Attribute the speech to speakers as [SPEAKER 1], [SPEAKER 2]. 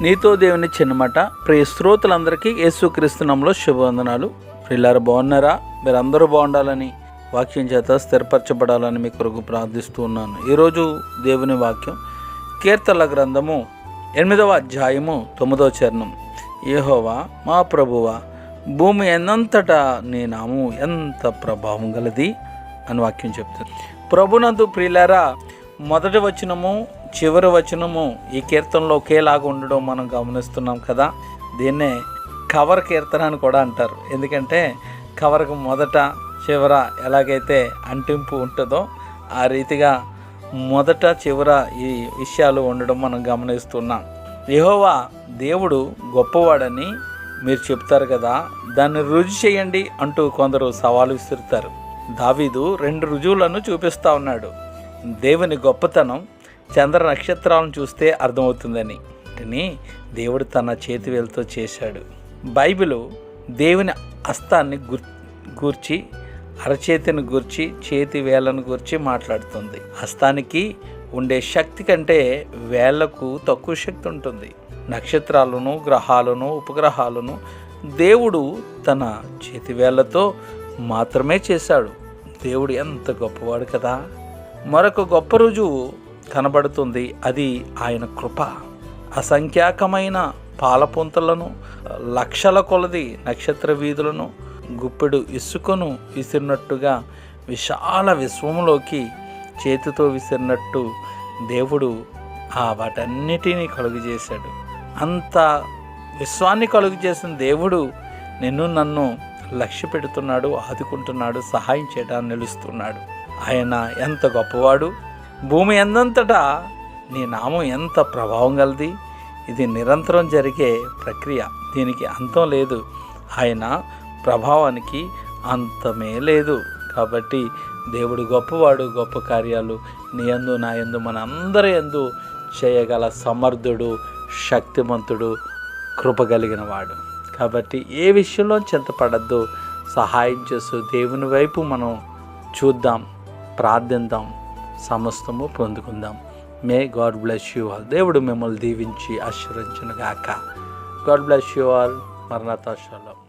[SPEAKER 1] నీతో దేవుని చిన్నమాట. ప్రియ శ్రోతలందరికీ యేసుక్రీస్తునంలో శుభవందనాలు. పిల్లలు బాగున్నారా? మీరందరూ బాగుండాలని వాక్యం చేత స్థిరపరచబడాలని మీ కొరకు ప్రార్థిస్తూ ఉన్నాను. ఈరోజు దేవుని వాక్యం కీర్తల గ్రంథము ఎనిమిదవ అధ్యాయము తొమ్మిదవ చరణం. ఏహోవా మా ప్రభువ భూమి ఎన్నంతటా నీ నాము ఎంత ప్రభావం గలది? అని వాక్యం చెప్తుంది. ప్రభునందు ప్రియులారా మొదటి వచనము చివరి వచనము ఈ కీర్తనలో ఒకేలాగా ఉండడం మనం గమనిస్తున్నాం కదా. దీన్నే కవర్ కీర్తన అని కూడా అంటారు. ఎందుకంటే కవర్కు మొదట చివర ఎలాగైతే అంటింపు ఉంటుందో ఆ రీతిగా మొదట చివర ఈ విషయాలు ఉండడం మనం గమనిస్తున్నాం. యహోవా దేవుడు గొప్పవాడని మీరు చెప్తారు కదా. దాన్ని రుజు చేయండి అంటూ కొందరు సవాలు విసురుతారు. దావీదు రెండు రుజువులను చూపిస్తా ఉన్నాడు. దేవుని గొప్పతనం చంద్ర నక్షత్రాలను చూస్తే అర్థమవుతుందని. కానీ దేవుడు తన చేతివేలతో చేశాడు. బైబిల్ దేవుని హస్తాన్ని గుర్ గూర్చి అరచేతిని గూర్చి చేతి వేలను గూర్చి మాట్లాడుతుంది. హస్తానికి ఉండే శక్తి కంటే వేళ్ళకు తక్కువ శక్తి ఉంటుంది. నక్షత్రాలను గ్రహాలను ఉపగ్రహాలను దేవుడు తన చేతి వేళ్ళతో మాత్రమే చేశాడు. దేవుడు ఎంత గొప్పవాడు కదా! మరొక గొప్ప రుజువు కనబడుతుంది. అది ఆయన కృప. అసంఖ్యాకమైన పాలపుంతలను లక్షల కొలది నక్షత్ర వీధులను గుప్పెడు ఇసుకను విసిరినట్టుగా విశాల విశ్వంలోకి చేతితో విసిరినట్టు దేవుడు ఆ వాటన్నిటినీ కలుగు చేశాడు అంత విశ్వాన్ని కలుగు చేసిన దేవుడు నిన్ను నన్ను లక్ష్య పెడుతున్నాడు ఆదుకుంటున్నాడు సహాయం చేయడానికి నిలుస్తున్నాడు. ఆయన ఎంత గొప్పవాడు భూమి ఎందంతటా నీ నామం ఎంత ప్రభావం గలది? ఇది నిరంతరం జరిగే ప్రక్రియ. దీనికి అంతం లేదు. ఆయన ప్రభావానికి అంతమే లేదు. కాబట్టి దేవుడు గొప్పవాడు గొప్ప కార్యాలు నీ యందు నా యందు మనందరి ఎందు చేయగల సమర్థుడు శక్తిమంతుడు కృపగలిగిన వాడు కాబట్టి ఏ విషయంలో చింతపడద్దు. సహాయం చేస్తూ దేవుని వైపు మనం చూద్దాం ప్రార్థిద్దాం. సమస్తము పొందుకుందాం. May God bless you all దేవుడు మిమ్మల్ని దీవించి ఆశీర్వదించును గాక గాడ్ బ్లెస్ యూ ఆల్ మరణాతాశాలం